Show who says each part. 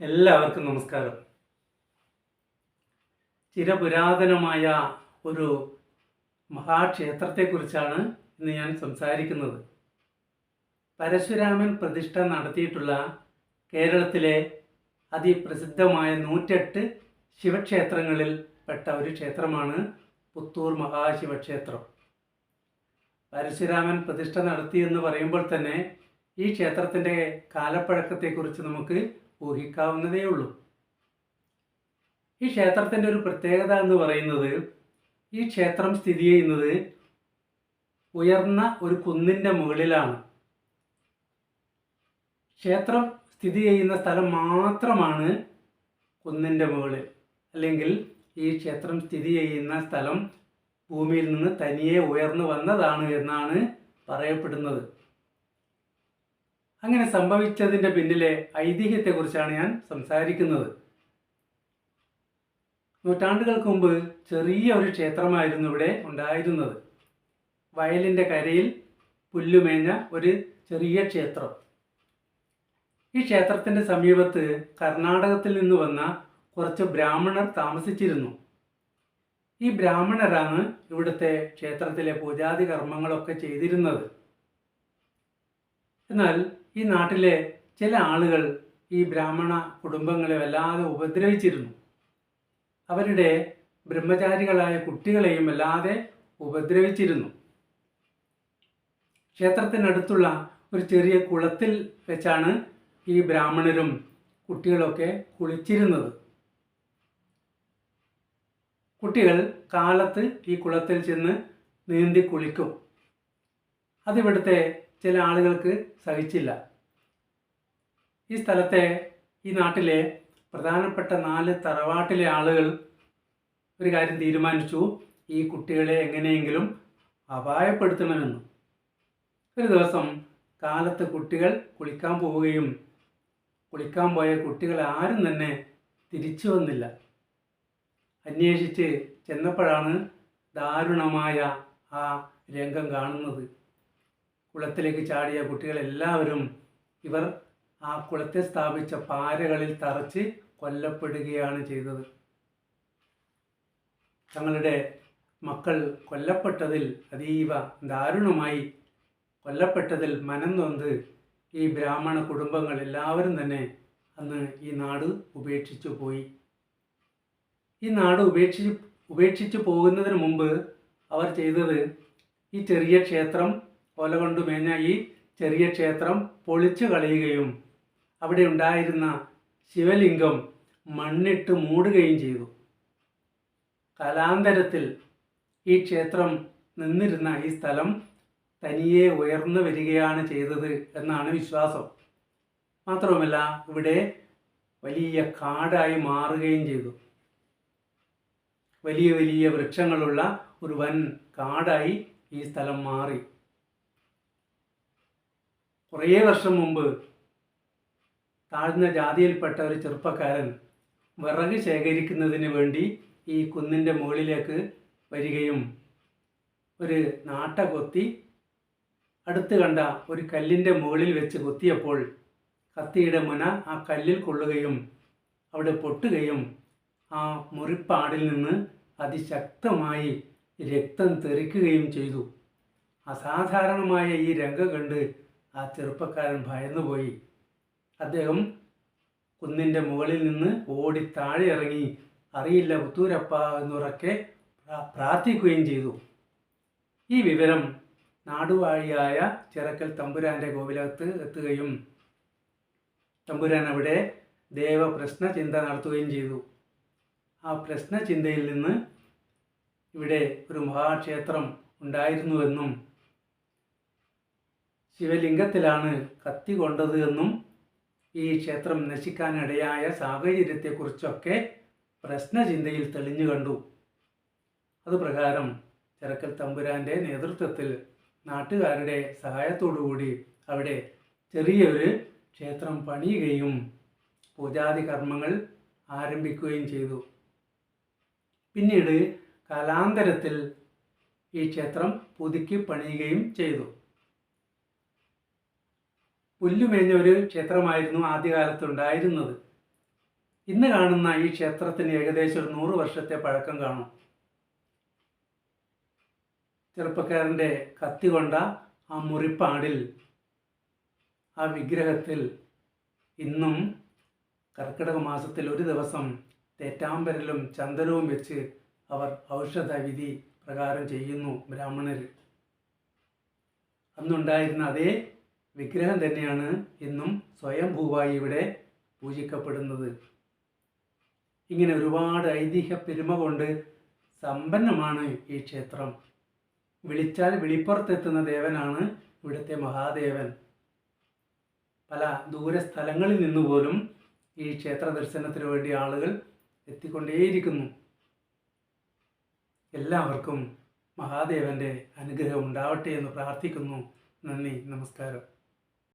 Speaker 1: എല്ലാവർക്കും നമസ്കാരം. ചിരപുരാതനമായ ഒരു മഹാക്ഷേത്രത്തെക്കുറിച്ചാണ് ഇന്ന് ഞാൻ സംസാരിക്കുന്നത്. പരശുരാമൻ പ്രതിഷ്ഠ നടത്തിയിട്ടുള്ള കേരളത്തിലെ അതിപ്രസിദ്ധമായ നൂറ്റെട്ട് ശിവക്ഷേത്രങ്ങളിൽ പെട്ട ഒരു ക്ഷേത്രമാണ് പുത്തൂർ മഹാശിവക്ഷേത്രം. പരശുരാമൻ പ്രതിഷ്ഠ നടത്തി എന്ന് പറയുമ്പോൾ തന്നെ ഈ ക്ഷേത്രത്തിന്റെ കാലപ്പഴക്കത്തെക്കുറിച്ച് നമുക്ക് ഊഹിക്കാവുന്നതേ ഉള്ളൂ. ഈ ക്ഷേത്രത്തിന്റെ ഒരു പ്രത്യേകത എന്ന് പറയുന്നത് ഈ ക്ഷേത്രം സ്ഥിതി ചെയ്യുന്നത് ഉയർന്ന ഒരു കുന്നിന്റെ മുകളിലാണ്. ക്ഷേത്രം സ്ഥിതി ചെയ്യുന്ന സ്ഥലം മാത്രമാണ് കുന്നിന്റെ മുകളിൽ. അല്ലെങ്കിൽ ഈ ക്ഷേത്രം സ്ഥിതി ചെയ്യുന്ന സ്ഥലം ഭൂമിയിൽ നിന്ന് തനിയെ ഉയർന്നു വന്നതാണ് എന്നാണ് പറയപ്പെടുന്നത്. അങ്ങനെ സംഭവിച്ചതിന്റെ പിന്നിലെ ഐതിഹ്യത്തെക്കുറിച്ചാണ് ഞാൻ സംസാരിക്കുന്നത്. നൂറ്റാണ്ടുകൾക്ക് മുമ്പ് ചെറിയ ഒരു ക്ഷേത്രമായിരുന്നു ഇവിടെ ഉണ്ടായിരുന്നത്. വയലിന്റെ കരയിൽ പുല്ലുമേഞ്ഞ ഒരു ചെറിയ ക്ഷേത്രം. ഈ ക്ഷേത്രത്തിന്റെ സമീപത്ത് കർണാടകത്തിൽ നിന്ന് വന്ന കുറച്ച് ബ്രാഹ്മണർ താമസിച്ചിരുന്നു. ഈ ബ്രാഹ്മണരാണ് ഇവിടുത്തെ ക്ഷേത്രത്തിലെ പൂജാതി കർമ്മങ്ങളൊക്കെ ചെയ്തിരുന്നത്. എന്നാൽ ഈ നാട്ടിലെ ചില ആളുകൾ ഈ ബ്രാഹ്മണ കുടുംബങ്ങളെ വല്ലാതെ ഉപദ്രവിച്ചിരുന്നു. അവരുടെ ബ്രഹ്മചാരികളായ കുട്ടികളെയും വല്ലാതെ ഉപദ്രവിച്ചിരുന്നു. ക്ഷേത്രത്തിനടുത്തുള്ള ഒരു ചെറിയ കുളത്തിൽ വെച്ചാണ് ഈ ബ്രാഹ്മണരും കുട്ടികളൊക്കെ കുളിച്ചിരുന്നത്. കുട്ടികൾ കാലത്ത് ഈ കുളത്തിൽ ചെന്ന് നീന്തി കുളിക്കും. അതിവിടുത്തെ ചില ആളുകൾക്ക് സഹിച്ചില്ല. ഈ സ്ഥലത്തെ ഈ നാട്ടിലെ പ്രധാനപ്പെട്ട നാല് തറവാട്ടിലെ ആളുകൾ ഒരു കാര്യം തീരുമാനിച്ചു. ഈ കുട്ടികളെ എങ്ങനെയെങ്കിലും അപായപ്പെടുത്തണമെന്ന്. ഒരു ദിവസം കാലത്ത് കുട്ടികൾ കുളിക്കാൻ പോവുകയും കുളിക്കാൻ പോയ കുട്ടികൾ ആരും തന്നെ തിരിച്ചു വന്നില്ല. അന്വേഷിച്ച് ചെന്നപ്പോഴാണ് ദാരുണമായ ആ രംഗം കാണുന്നത്. കുളത്തിലേക്ക് ചാടിയ കുട്ടികളെല്ലാവരും ഇവർ ആ കുളത്തെ സ്ഥാപിച്ച പാരകളിൽ തറച്ച് കൊല്ലപ്പെടുകയാണ് ചെയ്തത്. തങ്ങളുടെ മക്കൾ കൊല്ലപ്പെട്ടതിൽ അതീവ ദാരുണമായി. കൊല്ലപ്പെട്ടതിൽ മനം നൊന്ത് ഈ ബ്രാഹ്മണ കുടുംബങ്ങൾ എല്ലാവരും തന്നെ അന്ന് ഈ നാട് ഉപേക്ഷിച്ചു പോയി. ഈ നാട് ഉപേക്ഷിച്ച് ഉപേക്ഷിച്ചു പോകുന്നതിന് മുമ്പ് അവർ ചെയ്തത് ഈ ചെറിയ ക്ഷേത്രം ഓല കൊണ്ട് മേഞ്ഞ ഈ ചെറിയ ക്ഷേത്രം പൊളിച്ചു കളയുകയും അവിടെ ഉണ്ടായിരുന്ന ശിവലിംഗം മണ്ണിട്ട് മൂടുകയും ചെയ്തു. കാലാന്തരത്തിൽ ഈ ക്ഷേത്രം നിന്നിരുന്ന ഈ സ്ഥലം തനിയെ ഉയർന്നു വരികയാണ് ചെയ്തത് എന്നാണ് വിശ്വാസം. മാത്രവുമല്ല ഇവിടെ വലിയ കാടായി മാറുകയും ചെയ്തു. വലിയ വലിയ വൃക്ഷങ്ങളുള്ള ഒരു വൻ കാടായി ഈ സ്ഥലം മാറി. കുറേ വർഷം മുമ്പ് താഴ്ന്ന ജാതിയിൽപ്പെട്ട ഒരു ചെറുപ്പക്കാരൻ വിറക് ശേഖരിക്കുന്നതിന് വേണ്ടി ഈ കുന്നിന്റെ മുകളിലേക്ക് വരികയും ഒരു നാട്ട കൊത്തി അടുത്ത് കണ്ട ഒരു കല്ലിന്റെ മുകളിൽ വെച്ച് കൊത്തിയപ്പോൾ കത്തിയുടെ മുന ആ കല്ലിൽ കൊള്ളുകയും അവിടെ പൊട്ടുകയും ആ മുറിപ്പാടിൽ നിന്ന് അതിശക്തമായി രക്തം തെറിക്കുകയും ചെയ്തു. അസാധാരണമായ ഈ രംഗം കണ്ട് ആ ചെറുപ്പക്കാരൻ ഭയന്നുപോയി. അദ്ദേഹം കുന്നിന്റെ മുകളിൽ നിന്ന് ഓടി താഴെ ഇറങ്ങി. അറിയില്ല പുത്തൂരപ്പ എന്നുറക്കെ പ്രാ- പ്രാർത്ഥിക്കുകയും ചെയ്തു. ഈ വിവരം നാടുവാഴിയായ ചിറക്കൽ തമ്പുരാന്റെ കോവിലകത്ത് എത്തുകയും തമ്പുരാൻ അവിടെ ദേവപ്രശ്ന ചിന്ത നടത്തുകയും ചെയ്തു. ആ പ്രശ്ന ചിന്തയിൽ നിന്ന് ഇവിടെ ഒരു മഹാക്ഷേത്രം ഉണ്ടായിരുന്നുവെന്നും ശിവലിംഗത്തിലാണ് കത്തി കൊണ്ടത് എന്നും ഈ ക്ഷേത്രം നശിക്കാനിടയായ സാഹചര്യത്തെക്കുറിച്ചൊക്കെ പ്രശ്നചിന്തയിൽ തെളിഞ്ഞു കണ്ടു. അതുപ്രകാരം ചെറക്കൽ തമ്പുരാന്റെ നേതൃത്വത്തിൽ നാട്ടുകാരുടെ സഹായത്തോടുകൂടി അവിടെ ചെറിയൊരു ക്ഷേത്രം പണിയുകയും പൂജാതി കർമ്മങ്ങൾ ആരംഭിക്കുകയും ചെയ്തു. പിന്നീട് കാലാന്തരത്തിൽ ഈ ക്ഷേത്രം പുതുക്കി പണിയുകയും ചെയ്തു. പുല്ലുമേഞ്ഞ ഒരു ക്ഷേത്രമായിരുന്നു ആദ്യകാലത്തുണ്ടായിരുന്നത്. ഇന്ന് കാണുന്ന ഈ ക്ഷേത്രത്തിന് ഏകദേശം ഒരു നൂറ് വർഷത്തെ പഴക്കം കാണും. ചെറുപ്പക്കാരന്റെ കത്തി കൊണ്ട ആ മുറിപ്പാടിൽ ആ വിഗ്രഹത്തിൽ ഇന്നും കർക്കിടക മാസത്തിൽ ഒരു ദിവസം തേറ്റാമ്പരലും ചന്ദനവും വെച്ച് അവർ ഔഷധ വിധി പ്രകാരം ചെയ്യുന്നു ബ്രാഹ്മണർ. അന്നുണ്ടായിരുന്ന അതേ വിഗ്രഹം തന്നെയാണ് ഇന്നും സ്വയംഭൂവായി ഇവിടെ പൂജിക്കപ്പെടുന്നത്. ഇങ്ങനെ ഒരുപാട് ഐതിഹ്യ പെരുമ കൊണ്ട് സമ്പന്നമാണ് ഈ ക്ഷേത്രം. വിളിച്ചാൽ വിളിപ്പുറത്തെത്തുന്ന ദേവനാണ് ഇവിടുത്തെ മഹാദേവൻ. പല ദൂരസ്ഥലങ്ങളിൽ നിന്ന് പോലും ഈ ക്ഷേത്ര ദർശനത്തിന് വേണ്ടി ആളുകൾ എത്തിക്കൊണ്ടേയിരിക്കുന്നു. എല്ലാവർക്കും മഹാദേവന്റെ അനുഗ്രഹം ഉണ്ടാവട്ടെ എന്ന് പ്രാർത്ഥിക്കുന്നു. നന്ദി നമസ്കാരം.